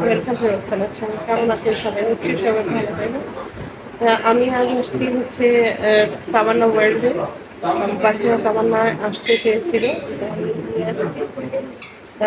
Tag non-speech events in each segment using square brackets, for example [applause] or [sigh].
Welcome কেমন সবাই নিশ্চয়ই ভালো আমি আজ আসছি হচ্ছে তামান্না ওয়ার্ল্ডে বাচ্চারা তামান্না আসতে চেয়েছিল।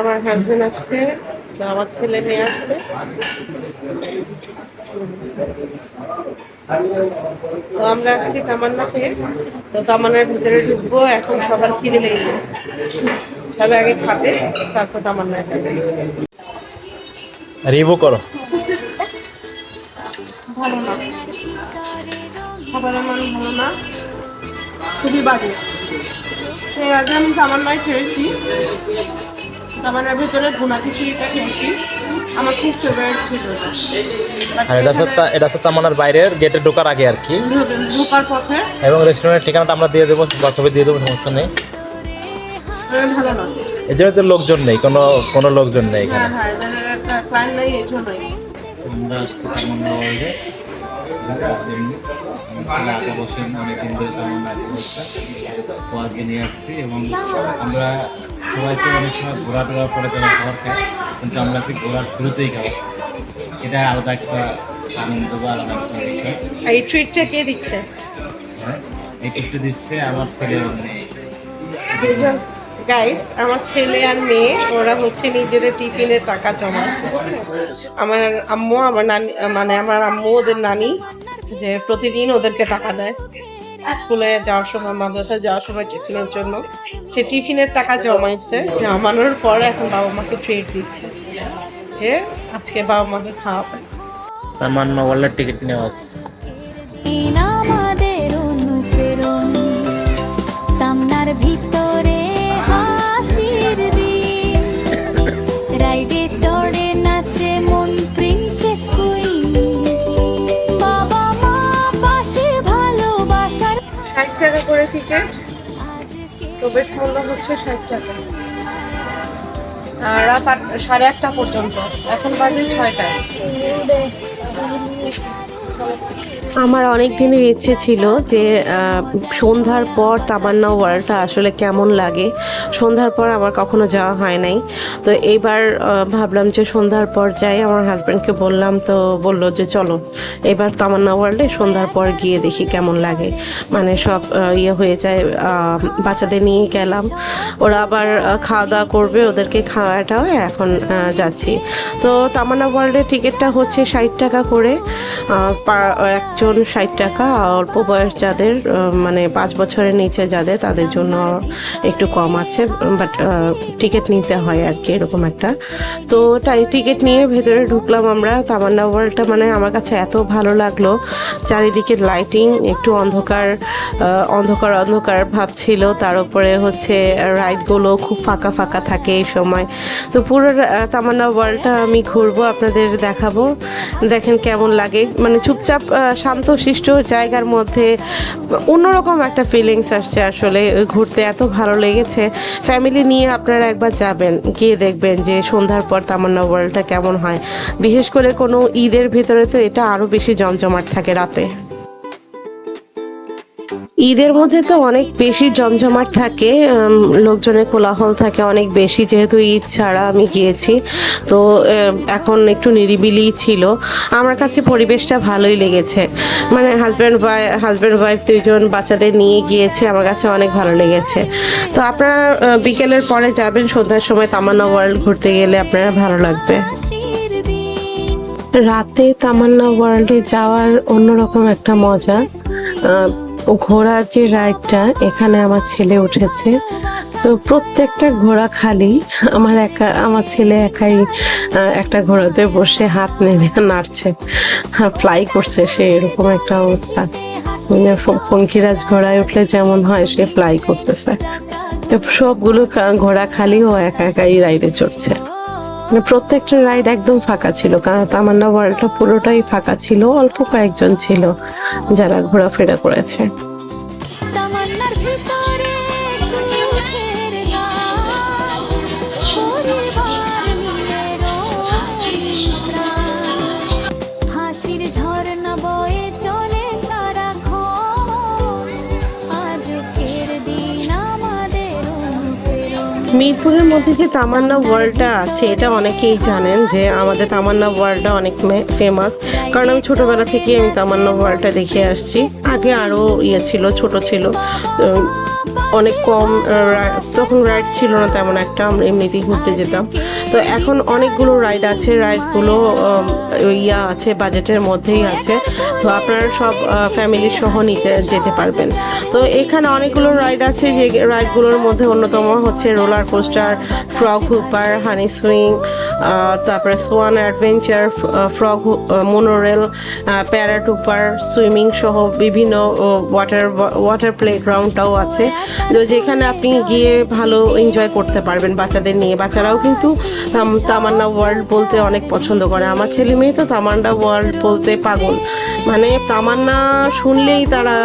আমার হাজবেন্ড আসছে, আমার ছেলে মেয়ে আসছে। তো আমরা আসছি তামান্নাতে। তো তামান্নার ভিতরে ঢুকবো, এখন সবার কিনে লেগেছে। সবাই আগে খাবে তারপর রিভু করো। ভালো না। খাবারের মান ভালো না। খুবই বাজে। তো আগে আমি তামান্নায় খেয়েছি। তামান্নার ভিতরে ভুনা খিচুড়িটা খেয়েছি। আমার খুব ফেভারিট ছিল এটা। এটা বাইরের গেটে ঢোকার আগে আর কি। ঢোকার পথে এবং রেস্টুরেন্টের ঠিকানাটা আমরা দিয়ে দেবো বা ছবি দিয়ে দেবো সমস্যা নেই। ভালো এই জন্য তো লোকজন নেই কোনো কোনো লোকজন নেই হ্যাঁ এখানে হ্যাঁ ক্লায়েন্ট নেই এই জন্যই। অনেকদিন ধরে তো আজকে নিয়ে আসছি এবং আমরা সবাই তো অনেক সময় ঘোরা টোরা পরে তারা খাবার খায় কিন্তু আমরা একটু ঘোরার শুরুতেই খাবার এটা আলাদা একটা আনন্দ বা আলাদা একটা বিষয়। এই ট্রিটটা কে দিচ্ছে? হ্যাঁ এই দিচ্ছে আমার ছেলে। মেয়ে গাইস আমার ছেলে আর মেয়ে, ওরা হচ্ছে নিজেদের টিফিনের টাকা জমাচ্ছে আমার আম্মু, আমার নানি মানে আমার আম্মু, ওদের নানি, যে প্রতিদিন ওদেরকে টাকা দেয়। স্কুলে যাওয়ার সময়, মাদ্রাসায় যাওয়ার সময় টিফিনের জন্য। সে টিফিনের টাকা জমাইছে, জমানোর পর এখন বাবা মাকে ট্রিট দিচ্ছে। যে আজকে বাবা মাকে খাওয়াবে। সামান্য ওয়ার্ল্ডের টিকিট নেওয়া হচ্ছে। প্রবেশ মূল্য হচ্ছে ষাট টাকা। রাত আট সাড়ে আটটা পর্যন্ত। এখন বাজে ছয়টায়। আমার অনেক দিনের ইচ্ছে ছিল যে সন্ধ্যার পর তামান্না ওয়ার্ল্ডটা আসলে কেমন লাগে। সন্ধ্যার পর আমার কখনো যাওয়া হয় নাই। তো এইবার ভাবলাম যে সন্ধ্যার পর যাই। আমার হাজব্যান্ডকে বললাম, তো বলল যে চলো, এবার তামান্না ওয়ার্ল্ডে সন্ধ্যার পর গিয়ে দেখি কেমন লাগে। মানে সব ইয়ে হয়ে যায় বাচ্চাদের নিয়ে গেলাম। ওরা আবার খাওয়া দাওয়া করবে ওদেরকে খাওয়াটাও এখন যাচ্ছি। তো তামান্না ওয়ার্ল্ডের টিকিটটা হচ্ছে ষাট টাকা করে পার- একজন ষাট টাকা, অল্প বয়স যাদের মানে পাঁচ বছরের নিচে যাদের, তাদের জন্য একটু কম আছে বাট টিকিট নিতে হয় আর কি, এরকম একটা। তো তাই টিকিট নিয়ে ভেতরে ঢুকলাম আমরা। তামান্না ওয়ার্ল্ডটা মানে আমার কাছে এত ভালো লাগল। চারিদিকে লাইটিং একটু অন্ধকার অন্ধকার অন্ধকার ভাব ছিল। তার উপরে হচ্ছে রাইডগুলো খুব ফাঁকা ফাঁকা থাকে এই সময়। তো পুরো তামান্না ওয়ার্ল্ডটা আমি ঘুরবো, আপনাদের দেখাবো। দেখেন কেমন লাগে। মানে চুপচাপ শান্তশিষ্ট জায়গার মধ্যে অন্যরকম একটা ফিলিংস আসছে আসলে ঘুরতে, এত ভালো লেগেছে। ফ্যামিলি নিয়ে আপনারা একবার যাবেন, গিয়ে দেখবেন যে সন্ধ্যার পর তামান্না ওয়ার্ল্ডটা কেমন হয়। বিশেষ করে কোনো ঈদের ভিতরে তো এটা আরও বেশি জমজমাট থাকে রাতে। ঈদের মধ্যে তো অনেক বেশি জমজমাট থাকে লোকজনের কোলাহল থাকে অনেক বেশি, যেহেতু ঈদ ছাড়া আমি গিয়েছি। তো এখন একটু নিরিবিলি ছিল। আমার কাছে পরিবেশটা ভালোই লেগেছে। মানে হাজব্যান্ড ওয়াই হাজব্যান্ড ওয়াইফ দুইজন বাচ্চাদের নিয়ে গিয়েছে, আমার কাছে অনেক ভালো লেগেছে। তো আপনারা বিকেলের পরে যাবেন, সন্ধ্যার সময় তামান্না ওয়ার্ল্ড ঘুরতে গেলে আপনারা ভালো লাগবে। রাতে তামান্না ওয়ার্ল্ডে যাওয়ার অন্যরকম একটা মজা ঘোড়ার যে রাইডটা এখানে আমার ছেলে উঠেছে। তো প্রত্যেকটা ঘোড়া খালি, আমার একা, আমার ছেলে একাই একটা ঘোড়াতে বসে হাত নেড়ে নাড়ছে। ফ্লাই করছে, সে এরকম একটা অবস্থা। মানে পঙ্খিরাজ ঘোড়ায় উঠলে যেমন হয়, সে ফ্লাই করতেছে। তো সবগুলো ঘোড়া খালি ও একা একাই রাইডে চড়ছে। মানে প্রত্যেকটা রাইড একদম ফাঁকা ছিল, কারণ তামান্না ওয়ার্ল্ডটা পুরোটাই ফাঁকা ছিল, অল্প কয়েকজন ছিল যারা ঘোরাফেরা করেছে। অনুপ্রেরণা মিরপুরের মধ্যে যে তামান্না ওয়ার্ল্ডটা আছে, এটা অনেকেই জানেন যে আমাদের তামান্না ওয়ার্ল্ডটা অনেক ফেমাস কারণ আমি ছোটবেলা থেকে আমি তামান্না ওয়ার্ল্ডটা দেখে আসছি। আগে আরও ইয়ে ছিল, ছোট ছিল। অনেক কম তখন রাইড ছিল না তেমন একটা, আমরা এমনিতেই ঘুরতে যেতাম। তো এখন অনেকগুলো রাইড আছে। রাইডগুলো ইয়া আছে বাজেটের মধ্যেই আছে। তো আপনারা সব ফ্যামিলির সহ নিতে, যেতে পারবেন। তো এখানে অনেকগুলো রাইড আছে যে রাইডগুলোর মধ্যে অন্যতম হচ্ছে roller coaster frog hopper honey swing তারপরে swan adventure frog monorail paratrooper swimming সহ বিভিন্ন ওয়াটার ওয়াটার প্লেগ্রাউন্ডটাও আছে। তো যেখানে আপনি গিয়ে ভালো এনজয় করতে পারবেন বাচ্চাদের নিয়ে। বাচ্চারাও কিন্তু তামান্না ওয়ার্ল্ড বলতে অনেক পছন্দ করে। আমার ছেলে মেয়ে তো তামান্না ওয়ার্ল্ড বলতে পাগল। মানে তামান্না শুনলেই তারা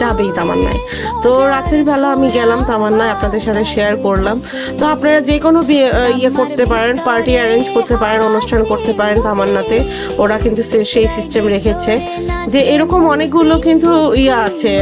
যাবেই তামান্নায়। তো রাতের বেলা আমি গেলাম তামান্নায়, আপনাদের সাথে শেয়ার করলাম। তো আপনারা যে কোনো ইয়ে করতে পারেন পার্টি অ্যারেঞ্জ করতে পারেন, অনুষ্ঠান করতে পারেন তামান্নাতে। ওরা কিন্তু সেই সিস্টেম রেখেছে। যে এরকম অনেকগুলো কিন্তু ইয়ে আছে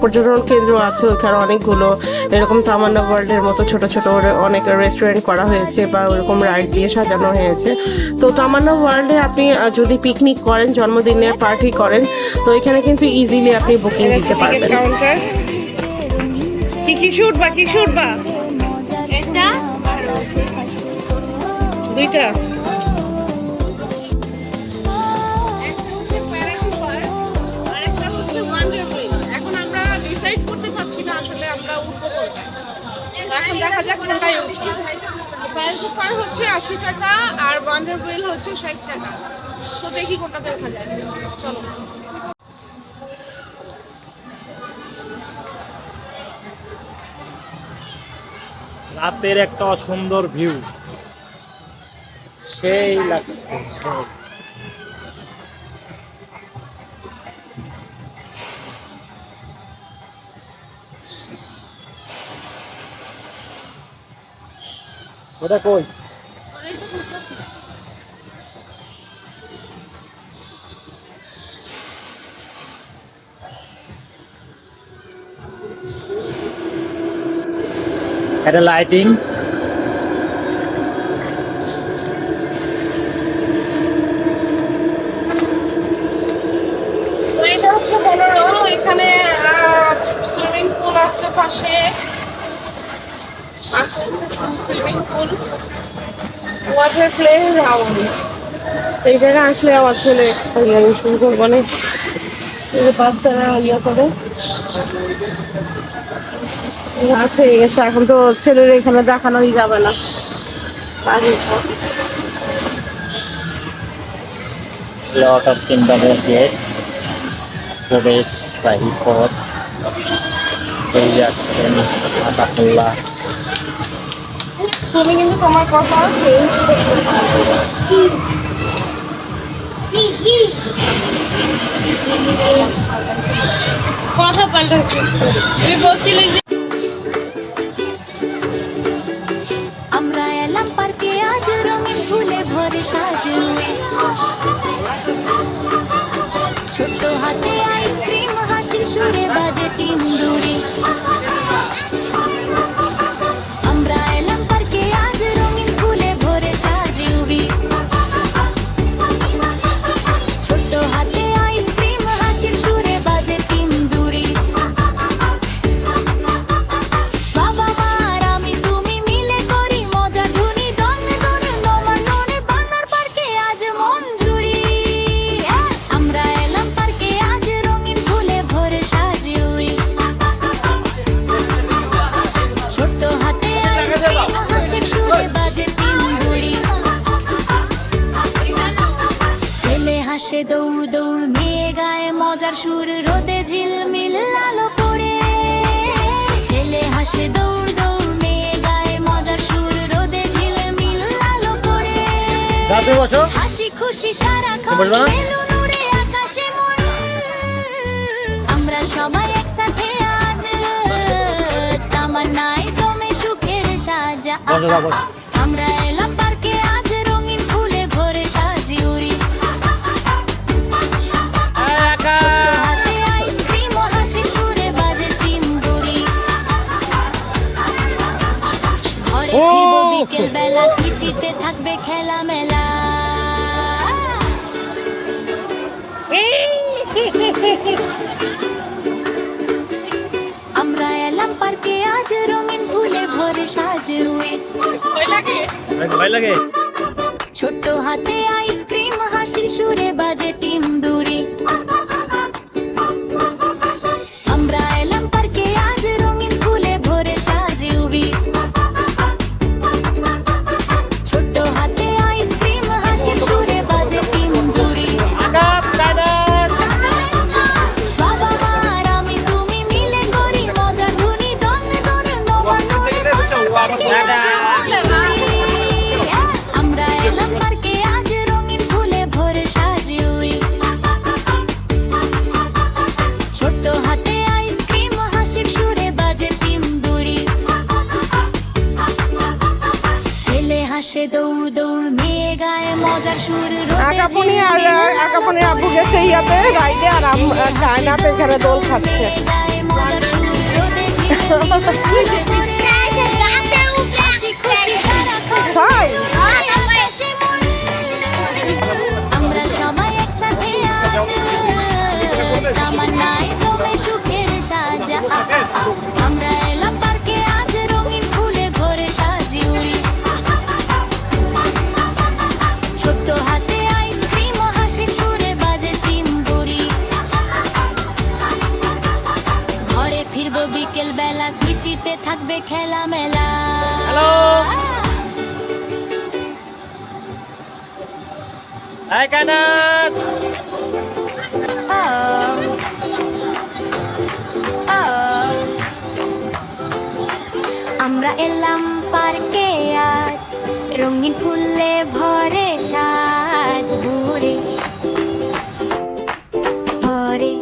পর্যটন কেন্দ্র আছে, ওখানে অনেকগুলো। এরকম তামান্না ওয়ার্ল্ডের মতো ছোট ছোট অনেক রেস্টুরেন্ট করা হয়েছে বা ওরকম রাইড দিয়ে সাজানো হয়েছে। তো তামান্না ওয়ার্ল্ডে আপনি যদি পিকনিক করেন জন্মদিনের পার্টি করেন তো এখানে কিন্তু ইজিলি আপনি বুকিং দিতে পারবেন। কি কি শুট বা কি শুট বা এটা? দুইটা। এখন আমরা ডিসাইড করতে পারছি না আসলে আমরা উঠবো এখন দেখা যাক কোনটায় উঠি প্যারেন্ট কুকার হচ্ছে আশি টাকা আর বান্ডার হুইল হচ্ছে ষাট টাকা। তো দেখি কোনটা দেখা যায়। চলো। রাতের একটা অসুন্দর ভিউ সেই লাগছে। ওটা কই? এটা লাইটিং তো এটা হচ্ছে পনেরো এখানে সুইমিং পুল আছে পাশে swimming pool water playground এই জায়গায় আসলে আমার ছেলে আমি শুরু করব না বাচ্চারা ইয়ে করে। রাত হয়ে গেছে এখন তো ছেলের এখানে দেখানোই যাবে না। বাড়ির পর। লট অফ বাহি পথ এই যাচ্ছেন আতাকুল্লাহ তুমি কিন্তু তোমার কথা চেঞ্জ কথা পাল্টাচ্ছিস তুই বলছিলি যে বসো হাসি খুশি বসবে আকাশে মন। আমরা সবাই একসাথে আজ। তামান্নায় জমে সুখের সাজা। আমরা এলাম পার্কে আজ রঙিন ফুলে ভরে সাজি উড়ি। হাতে আইসক্রিম ও হাসি সুরে বাজে টিমবুড়ি ঘরে বেলা স্মৃতিতে থাকবে খেলা মেলা আমরা এলাম পার্কে আজ রঙিন ফুলে ভরে সাজুয়ে। ভয় লাগে? ছোট্ট হাতে আইসক্রিম হাসির সুরে বাজে টিম দৌড় দৌড় মেয়ে গায়ে মজার সুর আকাপনি আর ঝিলমিল আকাপনি আব্বু গেছে ইয়াতে রাইডে আর গায়নাতে এখানে দোল খাচ্ছে। [laughs] ভাই। আজ। তামান্নায় জমে সুখের সাজা। রঙিন ফুলে ভরে সাজ ভরে। ভরে।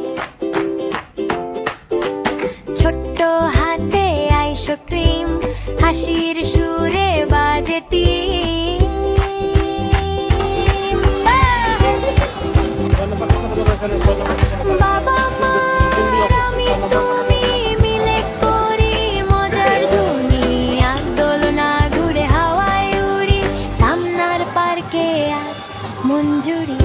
ছোট্ট হাতে আইসক্রিম হাসির পার্কে আজ মঞ্জুরি?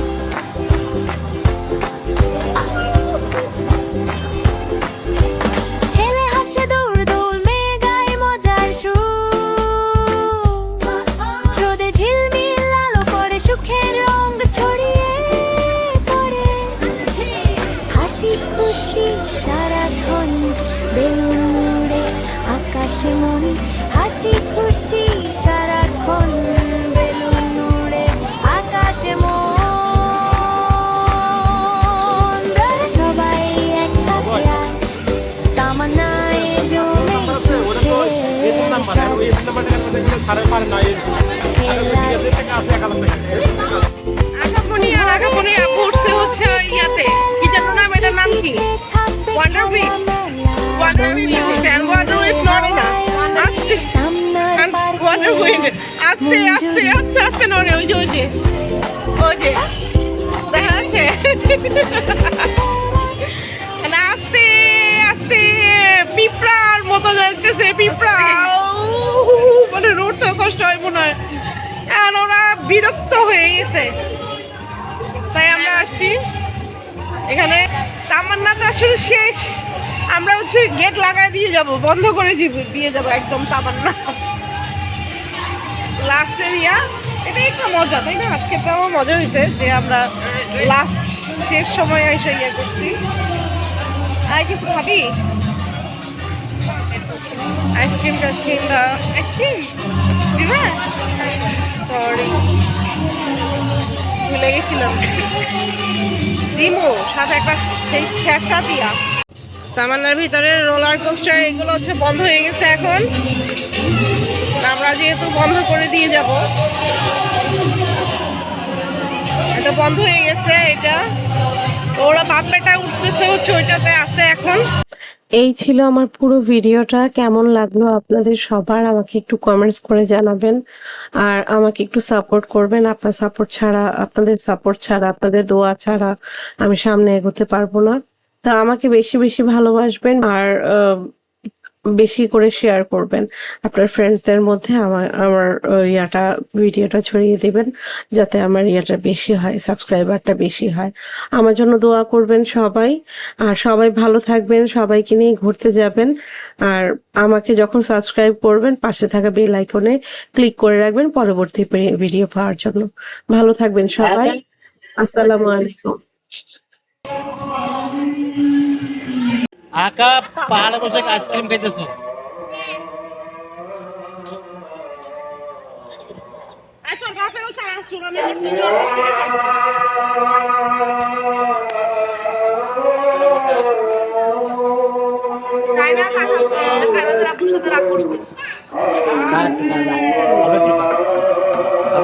আর উঠছে হচ্ছে ইয়াতে। কি যেন নাম এটার নাম কি? Wonder Wheel. Wonder Wheel উঠছে, আস্তে আস্তে আস্তে আস্তে আস্তে নড়ে ওই যে ওই যে। ওই যে। দেখা যাচ্ছে? আস্তে আস্তে পিঁপড়ার মতো যাইতেছে পিঁপড়া। মানে রোডতেও কষ্ট হয় মনে হয়। আর ওরা বিরক্ত হয়ে গেছে। তাই আমরা আসছি। এখানে তামান্নাটা আসলে শেষ। আমরা হচ্ছে গেট লাগাই দিয়ে যাব, বন্ধ করে দিয়ে যাব একদম তামান্না। লাস্ট এরিয়া এটা একটা মজা, তাই না? আজকে তো আমার মজা হয়েছে যে আমরা লাস্ট শেষ সময় এসে ইয়ে করছি। আর কিছু খাবি? আইসক্রিম টাইসক্রিম আইসক্রিম দিবা? সরি ভুলে গেছিলাম। দিমো, সাথে একটা সেই স্যাঁচা দিয়া। তামান্নার ভিতরে রোলার কোস্টার এগুলো হচ্ছে বন্ধ হয়ে গেছে এখন। আমরা যেহেতু বন্ধ করে দিয়ে যাব। এটা বন্ধ হয়ে গেছে, এটা। ওরা বাপেটা উঠতেছে হচ্ছে ওইটাতে আছে এখন। এই ছিল আমার পুরো ভিডিওটা। কেমন লাগল আপনাদের সবার? আমাকে একটু কমেন্টস করে জানাবেন। আর আমাকে একটু সাপোর্ট করবেন। আপনার সাপোর্ট ছাড়া, আপনাদের সাপোর্ট ছাড়া, আপনাদের দোয়া ছাড়া আমি সামনে এগোতে পারব না। তা আমাকে বেশি বেশি ভালোবাসবেন। আর বেশি করে শেয়ার করবেন। আপনার ফ্রেন্ডসদের মধ্যে আমার আমার ইয়াটা ভিডিওটা ছড়িয়ে দেবেন যাতে আমার ইয়াটা বেশি হয় সাবস্ক্রাইবারটা বেশি হয়। আমার জন্য দোয়া করবেন সবাই। আর সবাই ভালো থাকবেন সবাইকে নিয়ে ঘুরতে যাবেন। আর আমাকে যখন সাবস্ক্রাইব করবেন পাশে থাকা বেল আইকনে ক্লিক করে রাখবেন পরবর্তী ভিডিও পাওয়ার জন্য। ভালো থাকবেন সবাই। আসসালামু আলাইকুম। আকা পাহাড়ে বসে আইসক্রিম খাইতেছো?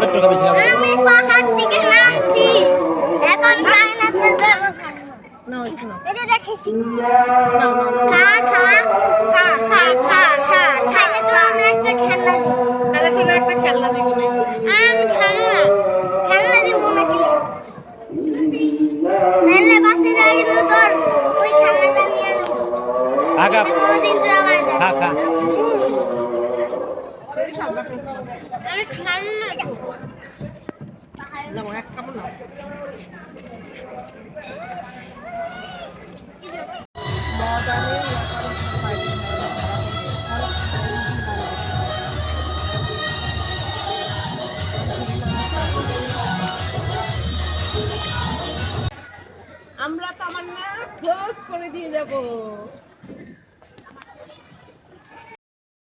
তোর না ওইটা না এই যে দেখেছি খা খা খা খা খা খা খাইলে তো আমি একটা খেলনা দিব তাহলে তোর একটা খেলনা দিব না আমি খেলনা খেলনা দিব না কি তাহলে বাসে যাই কিন্তু তোর ওই খেলনাটা নিয়ে নেব আগা কোনোদিন তুই আমার দেখ খা খা আমি খেলনা নাও এক কামড় নাও আমরা ক্লোজ করে দিয়ে যাব।